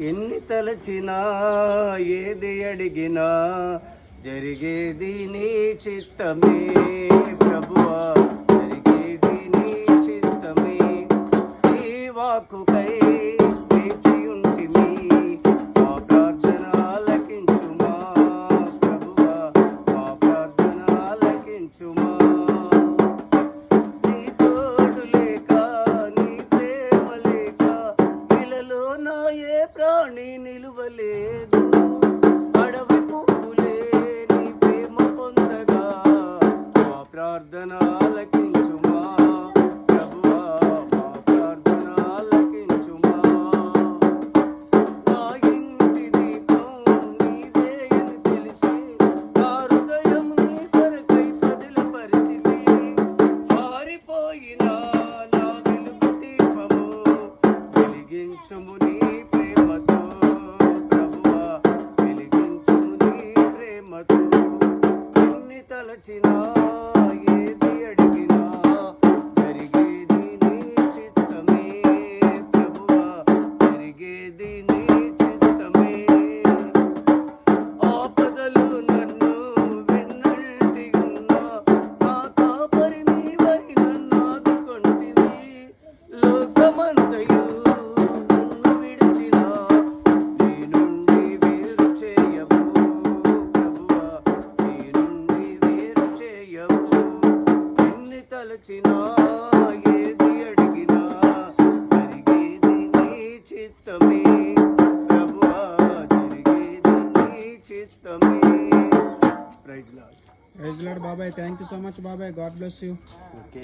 ఎన్ని తలచినా ఏది అడిగినా జరిగేది నీ చిత్తమే ప్రభువా. నీ నిలువలేదు అడవి పువ్వులే నీ ప్రేమ పొందగా. మా ప్రార్థన ఆలకించుమా ప్రభువా మా ప్రార్థన ఆలకించుమా నా ఇంటి దీపం నీవే అని తెలిసి నా హృదయం నీ కొరకై పదిలపరిచితి మారిపోయిన నా వెలుగు దీపము వెలిగించుము నీ జరిగేది చిత్తమే ప్రభువా జరిగేది నీ చిత్తమే ప్రైజ్ లార్డ్ ప్రైజ్ లాడ్ బాబాయ్ థ్యాంక్ యూ సో మచ్ బాబాయ్ గాడ్ బ్లెస్ యూ ఓకే